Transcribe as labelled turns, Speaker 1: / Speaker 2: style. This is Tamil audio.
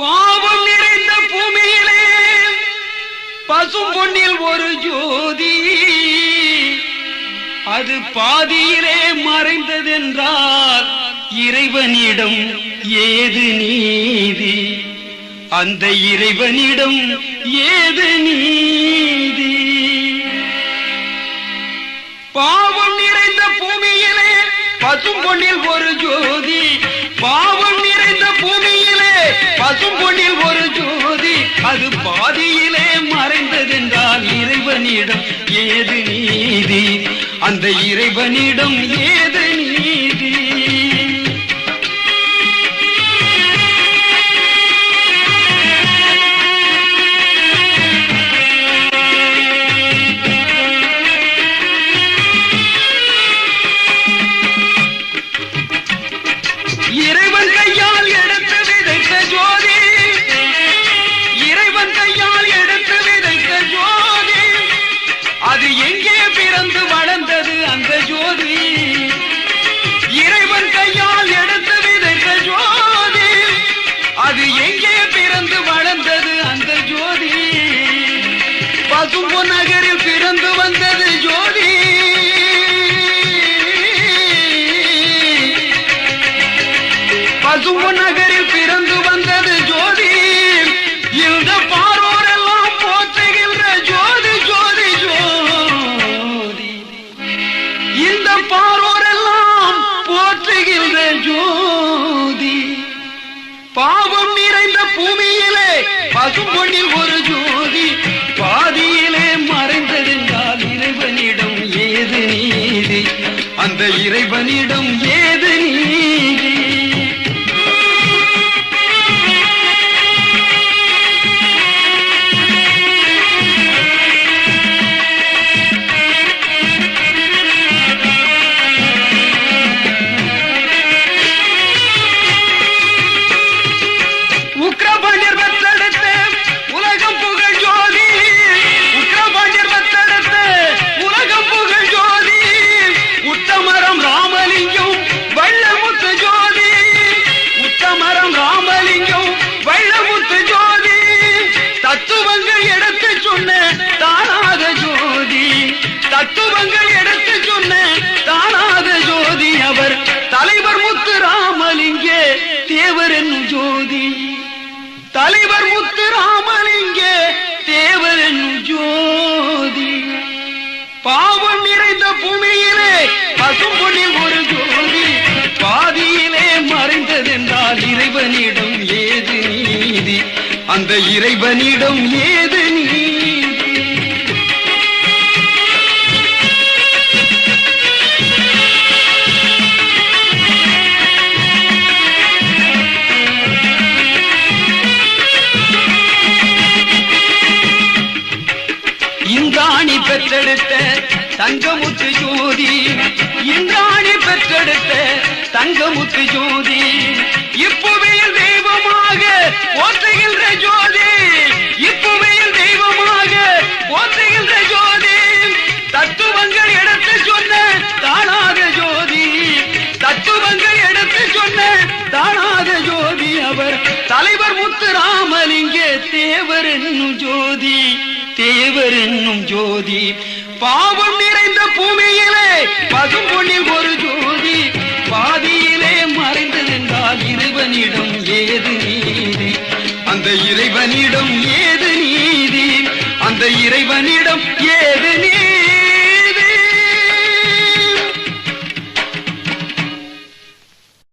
Speaker 1: பாவம் நிறைந்த பூமியிலே பசும் பொன்னில் ஒரு ஜோதி. அது பாதியிலே மறைந்ததென்றால் இறைவனிடம் ஏது நீதி? அந்த இறைவனிடம் ஏது நீதி? பாவம் நிறைந்த பூமியிலே பசும் பொன்னில் ஒரு ஜோதி. பாவம் நிறைந்த பூமியிலே பசும் பொன்னில் ஒரு ஜோதி அது பாதியிலே மறைந்ததென்றால் இறைவனிடம் ஏது நீதி? அந்த இறைவனிடம் ஏது நீதி? பசும்பு நகரில் பிறந்து வந்தது ஜோதி. இந்த பாரோரெல்லாம் போற்றுகின்ற ஜோதி ஜோதி ஜோதி. இந்த பாரோரெல்லாம் போற்றுகின்ற ஜோதி. பாவம் நிறைந்த பூமியிலே பசும்பொன்னில் ஒரு ஜோதி தத்துவங்கள் எடுத்து சொன்ன தானாத ஜோதி அவர். தலைவர் முத்து ராமலிங்கே தேவர் என்னும் ஜோதி. தலைவர் முத்து ராமலிங்கே தேவர் என்னும் ஜோதி. பாவம் நிறைந்த பூமியிலே பசும்பொன்னில் ஒரு ஜோதி. பாதியிலே மறைந்ததென்றால் இறைவனிடம் ஏது நீதி? அந்த இறைவனிடம் ஏது தங்கமுத்து ஜோதி. இந்திராணி பெற்றெடுத்த தங்கமுத்து ஜோதி. இப்புவியில் தெய்வமாக போற்றுகின்ற ஜோதி. இப்புவியில் தெய்வமாக போற்றுகின்ற ஜோதி. தத்துவங்கள் எடுத்து சொன்ன தானாத ஜோதி. தத்துவங்கள் எடுத்து சொன்ன தானாத ஜோதி. அவர் தலைவர் முத்து ராமலிங்க தேவர் என்னும் ஜோதி. தேவர் என்னும் ஜோதி. பாவம் நிறைந்த பூமியிலே பசும்பொன்னில் ஒரு ஜோதி பாதியிலே மறைந்ததென்றால் இறைவனிடம் ஏது நீதி? அந்த இறைவனிடம் ஏது நீதி? அந்த இறைவனிடம் ஏது நீதி?